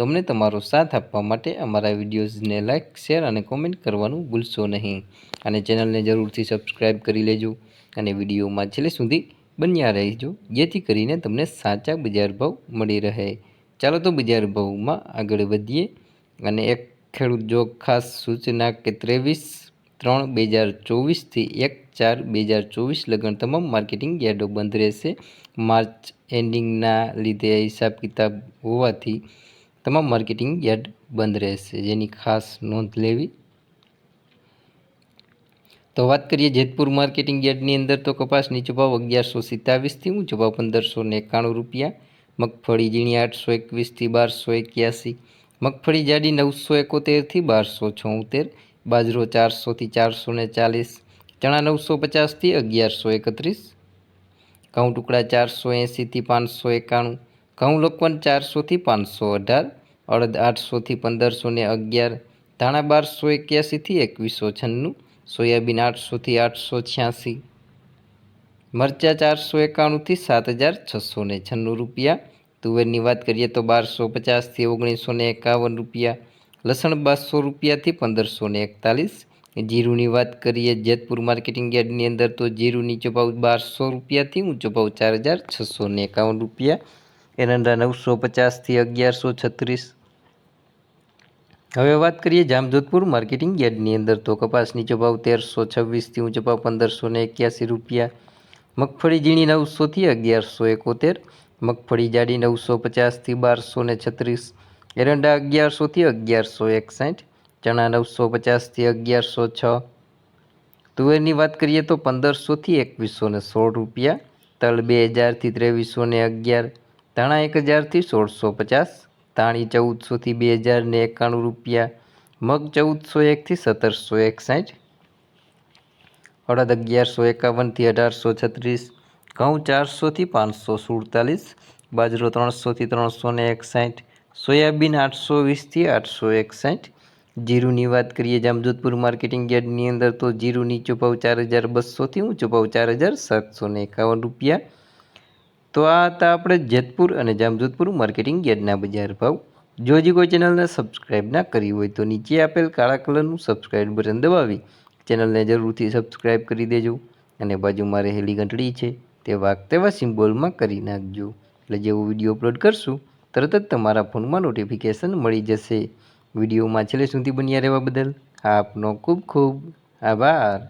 તો અમને તમારો સાથ આપવા માટે અમારા વિડીયોઝને લાઇક શેર અને કોમેન્ટ કરવાનું ભૂલશો નહીં. અને ચેનલને જરૂરથી સબસ્ક્રાઈબ કરી લેજો અને વિડીયોમાં છેલ્લે સુધી બન્યા રહેજો, જેથી કરીને તમને સાચા બજાર ભાવ મળી રહે. ચાલો તો બજાર ભાવમાં આગળ વધીએ અને એક ખેડૂત જો ખાસ સૂચના કે ત્રેવીસ ત્રણ બે હજાર ચોવીસથી એક ચાર બે હજાર ચોવીસ લગન તમામ માર્કેટિંગ યાર્ડો બંધ રહેશે. માર્ચ એન્ડિંગના લીધે હિસાબ કિતાબ હોવાથી તમામ માર્કેટિંગ યાર્ડ બંધ રહેશે, જેની ખાસ નોંધ લેવી. તો વાત કરીએ જેતપુર માર્કેટિંગ યાર્ડની અંદર તો કપાસ નીચો ભાવ અગિયારસો સિત્તાવીસથી ઊંચો ભાવ પંદરસો એકાણું રૂપિયા, મગફળી ઝીણી આઠસો એકવીસથી બારસો એક્યાસી, મગફળી જાડી નવસો એકોતેરથી બારસો છોતેર, બાજરો ચારસોથી ચારસો ને ચાલીસ, ચણા નવસો પચાસથી અગિયારસો એકત્રીસ, ઘઉં ટુકડા ચારસો એંસીથી પાંચસો એકાણું ઘઉં લોકવન ચારસોથી પાંચસો અઢાર, અડદ આઠસોથી પંદરસો ને અગિયાર, ધાણા બારસો એક્યાસીથી એકવીસો છન્નું, સોયાબીન આઠસોથી આઠસો છ્યાસી, મરચાં ચારસો એકાણુંથી સાત હજાર છસો ને છન્નું રૂપિયા, તુવેરની વાત કરીએ તો બારસો પચાસથી ઓગણીસો ને એકાવન રૂપિયા, લસણ બારસો રૂપિયાથી પંદરસો ને એકતાલીસ, જીરુની વાત કરીએ જેતપુર માર્કેટિંગ યાર્ડની અંદર તો જીરું નીચો ભાવ બારસો રૂપિયાથી ઊંચો ભાવ ચાર હજાર છસો ને એકાવન રૂપિયા એરંડા નવસો પચાસથી અગિયારસો છત્રીસ. હવે વાત કરીએ જામજોધપુર માર્કેટિંગ યાર્ડની અંદર તો કપાસ નીચો ભાવ તેરસો છવ્વીસથી ઊંચો ભાવ પંદરસો ને એક્યાસી રૂપિયા. મગફળી ઝીણી નવસોથી અગિયારસો એકોતેર. મગફળી જાડી નવસો પચાસથી બારસો ને છત્રીસ. એરંડા અગિયારસોથી અગિયારસો એકસાઠ. ચણા નવસો પચાસથી અગિયારસો છ. તુવેરની વાત કરીએ તો પંદરસોથી એકવીસો ને સોળ રૂપિયા. તલ બે હજારથી ત્રેવીસો ને અગિયાર. ધાણા એક હજારથી સોળસો પચાસ તાણી ચૌદસોથી બે હજાર ને એકાણું રૂપિયા, મગ ચૌદસો એકથી સત્તરસો એકસાઠ, અડદ અગિયારસો એકાવનથી અઢારસો છત્રીસ, ઘઉં ચારસોથી પાંચસો સુડતાલીસ, બાજરો ત્રણસોથી ત્રણસો ને એકસાઠ, સોયાબીન આઠસો વીસથી આઠસો એકસાઠ. જીરુની વાત કરીએ જામજોધપુર માર્કેટિંગ યાર્ડની અંદર તો જીરું નીચો ભાવ ચાર હજાર બસોથી ઊંચો ભાવ ચાર હજાર સાતસો એકાવન રૂપિયા તો આ હતા આપણે જેતપુર અને જામજોધપુર માર્કેટિંગ યાર્ડના બજાર ભાવ. જો હજી કોઈ ચેનલને સબસ્ક્રાઈબ ના કરી હોય તો નીચે આપેલ કાળા કલરનું સબસ્ક્રાઈબ બટન દબાવી. ચેનલને જરૂરથી સબસ્ક્રાઈબ કરી દેજો અને બાજુમાં રહેલી ઘંટડી છે તે વાગ તેવા સિમ્બોલમાં કરી નાખજો. એટલે જેવો વીડિયો અપલોડ કરશું, તરત જ તમારા ફોનમાં નોટિફિકેશન મળી જશે. વિડીયોમાં છેલ્લે સુધી બન્યા રહેવા બદલ આપનો ખૂબ ખૂબ આભાર.